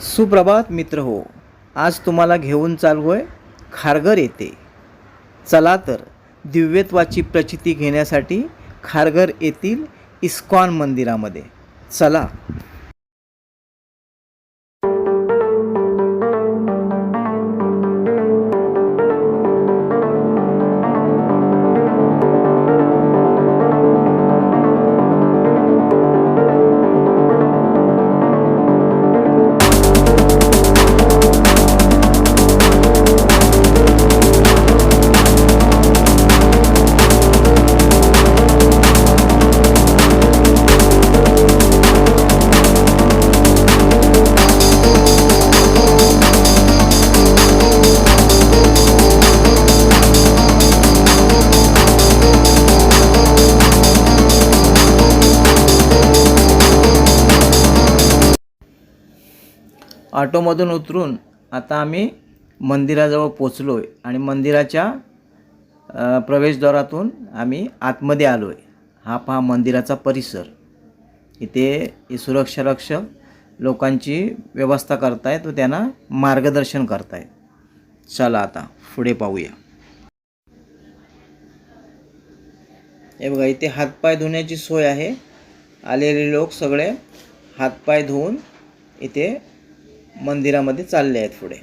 सुप्रभात मित्र हो आज तुम्हाला घेऊन चाललोय खारघर येथे. चला तर दिव्यत्वाची प्रचिती घेण्यासाठी खारघर येथील इस्कॉन मंदिरामध्ये. चला. ऑटोमधून उतरून आता आम्ही मंदिराजवळ पोचलो आहे आणि मंदिराच्या प्रवेशद्वारातून आम्ही आतमध्ये आलो आहे हा पहा मंदिराचा परिसर. इथे सुरक्षारक्षक लोकांची व्यवस्था करतायत व त्यांना मार्गदर्शन करतायत. चला आता पुढे पाहूया. हे बघा इथे हातपाय धुण्याची सोय आहे. आलेले लोक सगळे हातपाय धुवून इथे मंदिरामध्ये चालले आहेत पुढे.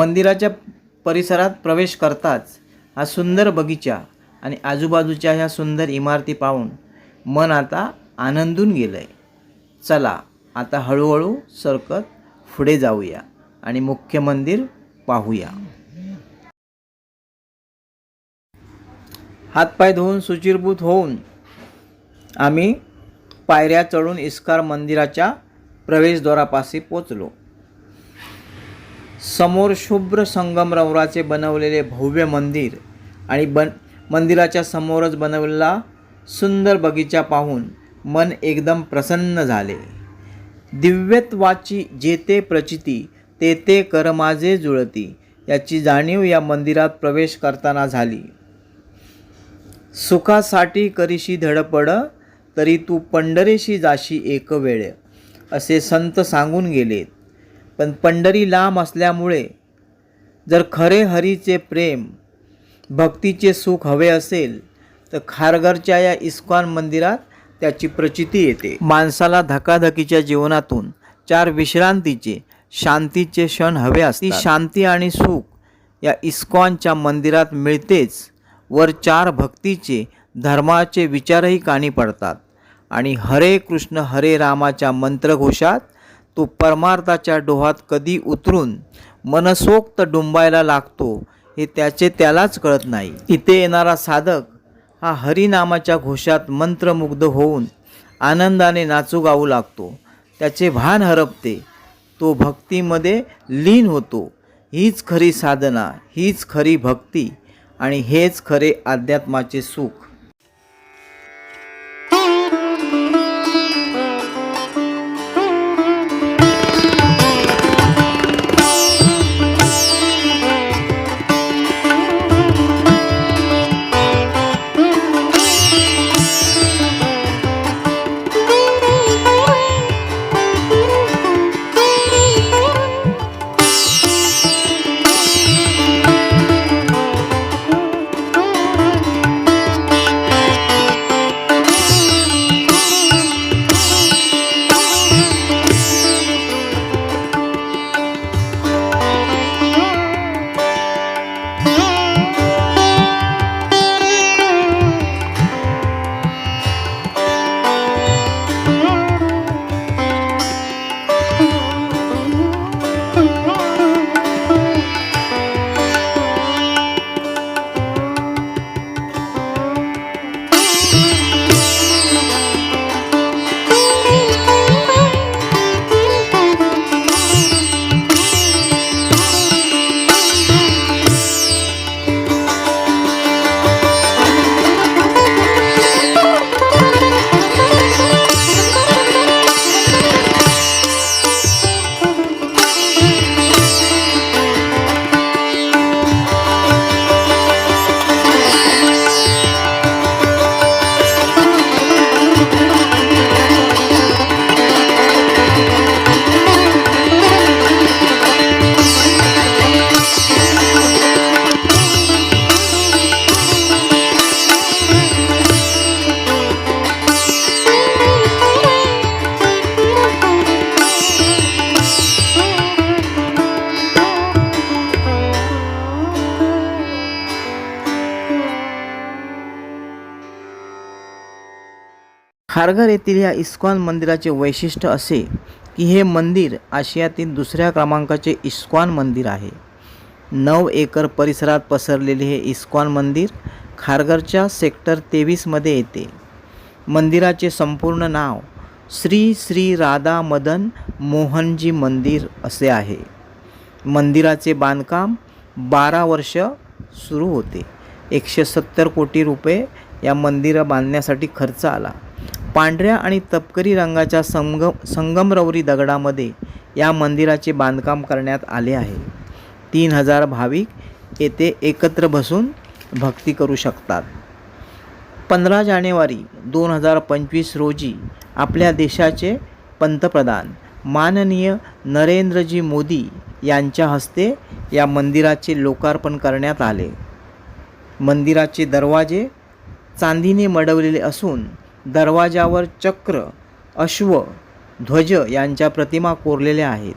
मंदिराच्या परिसरात प्रवेश करताच हा सुंदर बगीचा आणि आजूबाजूच्या ह्या सुंदर इमारती पाहून मन आता आनंदून गेलं आहे चला आता हळूहळू सरकत पुढे जाऊया आणि मुख्य मंदिर पाहूया. हातपाय धुवून सुचिरभूत होऊन आम्ही पायऱ्या चढून इस्कार मंदिराच्या प्रवेशद्वारापाशी पोचलो. समोर शुभ्र संगमरवराचे बनवलेले भव्य मंदिर आणि बन मंदिराच्या समोरच बनवलेला सुंदर बगीचा पाहून मन एकदम प्रसन्न झाले. दिव्यत्वाची जेते प्रचिती ते ते कर माझे जुळती याची जाणीव या मंदिरात प्रवेश करताना झाली. सुखासाठी करीशी धडपड तरी तू पंढरीशी जाशी एक वेळ असे संत सांगून गेलेत. पण पंढरी लांब असल्यामुळे जर खरे हरीचे प्रेम भक्तीचे सुख हवे असेल तर खारघरच्या या इस्कॉन मंदिरात त्याची प्रचिती येते. माणसाला धकाधकीच्या जीवनातून चार विश्रांतीचे शांतीचे क्षण हवे असते शांती आणि सुख या इस्कॉनच्या मंदिरात मिळतेच. वर चार भक्तीचे धर्माचे विचारही कानी पडतात. आणि हरे कृष्ण हरे रामाच्या मंत्रघोषात तो परमार्थाच्या डोहात कधी उतरून मनसोक्त डुंबायला लागतो हे त्याचे त्यालाच कळत नाही. इथे येणारा साधक हा हरिनामाच्या घोषात मंत्रमुग्ध होऊन आनंदाने नाचू गाऊ लागतो. त्याचे भान हरपते. तो भक्तीमध्ये लीन होतो. हीच खरी साधना हीच खरी भक्ती आणि हेच खरे अध्यात्माचे सुख. खारघर येथील या इस्कॉन मंदिराचे वैशिष्ट्य असे की हे मंदिर आशियातील दुसऱ्या क्रमांकाचे इस्कॉन मंदिर आहे. नऊ एकर परिसरात पसरलेले हे इस्कॉन मंदिर खारघरच्या सेक्टर तेवीसमध्ये येते. मंदिराचे संपूर्ण नाव श्री श्री राधा मदन मोहनजी मंदिर असे आहे. मंदिराचे बांधकाम बारा वर्ष सुरू होते. एकशे सत्तर कोटी रुपये या मंदिरं बांधण्यासाठी खर्च आला. पांढऱ्या आणि तपकरी रंगाच्या संगम संगमरवरी दगडामध्ये या मंदिराचे बांधकाम करण्यात आले आहे. तीन हजार भाविक येथे एकत्र बसून भक्ती करू शकतात. पंधरा जानेवारी दोन हजार पंचवीस रोजी आपल्या देशाचे पंतप्रधान माननीय नरेंद्रजी मोदी यांच्या हस्ते या मंदिराचे लोकार्पण करण्यात आले. मंदिराचे दरवाजे चांदीने मडवलेले असून दरवाजावर चक्र अश्व ध्वज यांच्या प्रतिमा कोरलेल्या आहेत.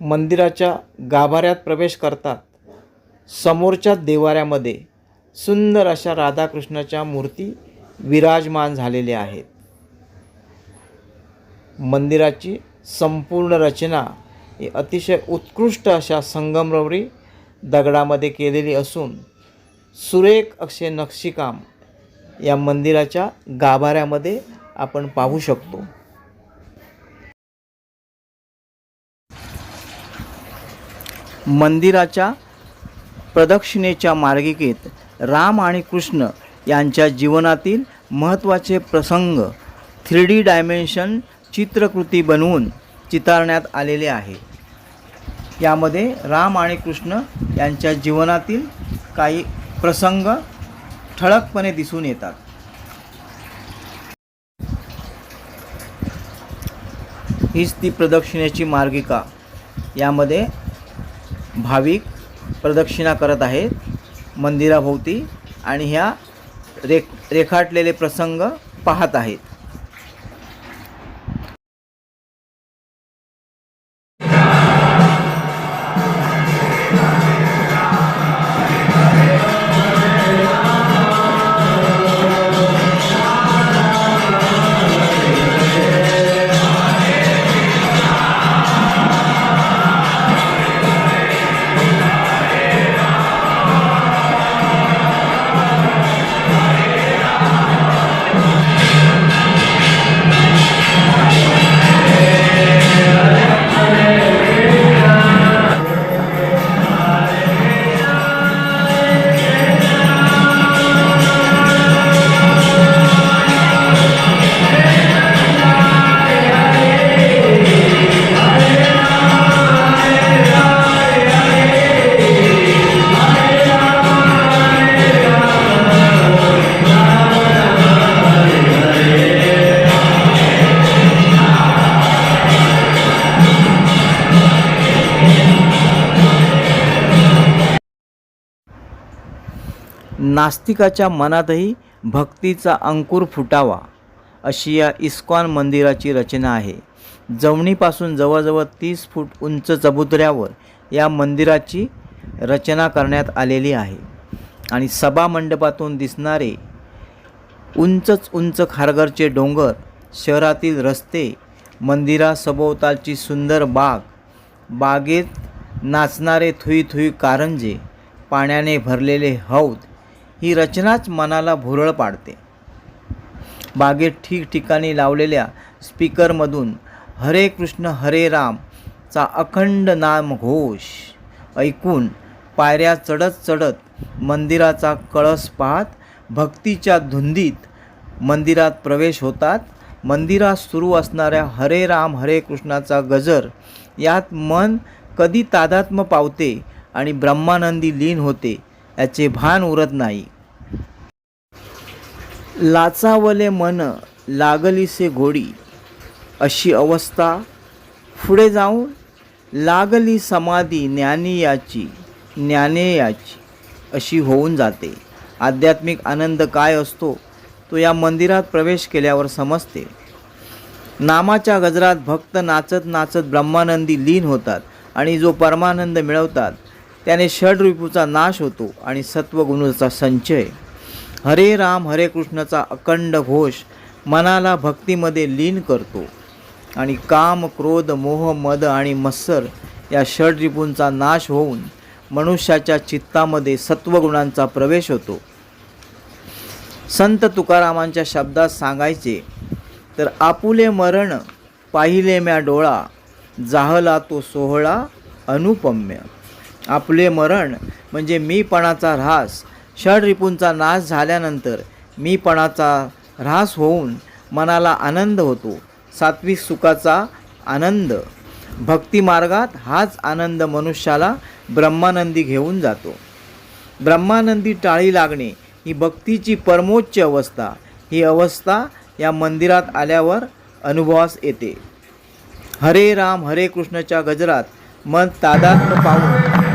मंदिराच्या गाभाऱ्यात प्रवेश करतात. समोरच्या देवाऱ्यामध्ये सुंदर अशा राधाकृष्णाच्या मूर्ती विराजमान झालेल्या आहेत. मंदिराची संपूर्ण रचना ही अतिशय उत्कृष्ट अशा संगमरवरी दगडामध्ये केलेली असून सुरेख असे नक्षीकाम या मंदिराच्या गाभाऱ्यामध्ये आपण पाहू शकतो. मंदिराच्या प्रदक्षिणेच्या मार्गिकेत राम आणि कृष्ण यांच्या जीवनातील महत्त्वाचे प्रसंग थ्री डी डायमेन्शन चित्रकृती बनवून चितारण्यात आलेले आहे. यामध्ये राम आणि कृष्ण यांच्या जीवनातील काही प्रसंग ठळकपणे दिसून येतात. हीच ती प्रदक्षिणेची मार्गिका. यामध्ये भाविक प्रदक्षिणा करत आहेत मंदिराभोवती आणि ह्या रेख रेखाटलेले प्रसंग पाहत आहेत. नास्तिकाच्या मनातही भक्तीचा अंकुर फुटावा अशी या इस्कॉन मंदिराची रचना आहे. जवणीपासून जवळजवळ तीस फूट उंच चबुतऱ्यावर या मंदिराची रचना करण्यात आलेली आहे. आणि सभा मंडपातून दिसणारे उंचच उंच खारघरचे डोंगर शहरातील रस्ते मंदिरासभोवतालची सुंदर बाग बागेत नाचणारे थुई थुई कारंजे पाण्याने भरलेले हौद ही रचनाच मनाला भुरळ पाडते. बागेत ठिकठिकाणी लावलेल्या स्पीकरमधून हरे कृष्ण हरे राम चा अखंड नाम घोष ऐकून पायऱ्या चढत चढत मंदिराचा कळस पाहत भक्तीच्या धुंदीत मंदिरात प्रवेश होतात. मंदिरात सुरू असणाऱ्या हरे राम हरे कृष्णाचा गजर यात मन कधी तादात्म्य पावते आणि ब्रह्मानंदी लीन होते. याचे भान उरत नाही. लाचावले मन लागलीसे घोडी. अशी अवस्था. पुढे जाऊन लागली समाधी ज्ञानीयाची ज्ञानेयाची अशी होऊन जाते. आध्यात्मिक आनंद काय असतो तो या मंदिरात प्रवेश केल्यावर समजते. नामाच्या गजरात भक्त नाचत नाचत ब्रह्मानंदी लीन होतात आणि जो परमानंद मिळवतात त्याने षडरिपूचा नाश होतो आणि सत्वगुणूचा संचय. हरे राम हरे कृष्णचा अखंड घोष मनाला भक्तीमध्ये लीन करतो. आणि काम क्रोध मोह मद आणि मत्सर या षडरिपूंचा नाश होऊन मनुष्याच्या चित्तामध्ये सत्वगुणांचा प्रवेश होतो. संत तुकारामांच्या शब्दात सांगायचे तर आपुले मरण पाहिले म्या डोळा जाहला तो सोहळा अनुपम्य. आपले मरण म्हणजे मीपणाचा ऱ्हास. षडरिपूंचा नाश झाल्यानंतर मीपणाचा ऱ्हास होऊन मनाला आनंद होतो. सात्विक सुखाचा आनंद. भक्तिमार्गात हाच आनंद मनुष्याला ब्रह्मानंदी घेऊन जातो. ब्रह्मानंदी टाळी लागणे ही भक्तीची परमोच्च अवस्था. ही अवस्था या मंदिरात आल्यावर अनुभवास येते. हरे राम हरे कृष्णच्या गजरात मन तादात्म्य पाहून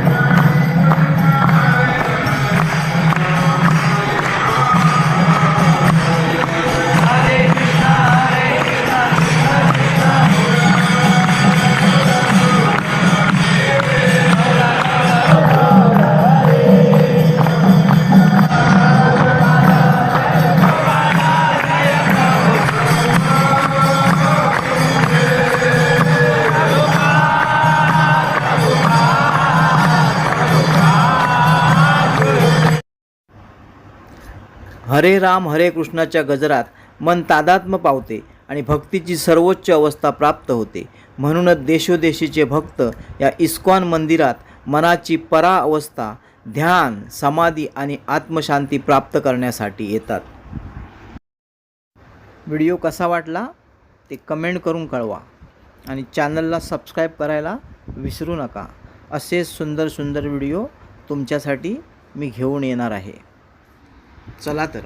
हरे राम हरे कृष्णाच्या गजरात मन तादात्म्य पावते आणि भक्तीची सर्वोच्च अवस्था प्राप्त होते. म्हणूनच देशोदेशीचे भक्त या इस्कॉन मंदिरात मनाची परा अवस्था ध्यान समाधी आणि आत्मशांती प्राप्त करण्यासाठी येतात. व्हिडिओ कसा वाटला ते कमेंट करून कळवा आणि चॅनलला सबस्क्राईब करायला विसरू नका. असे सुंदर सुंदर व्हिडिओ तुमच्यासाठी मी घेऊन येणार आहे. चला तर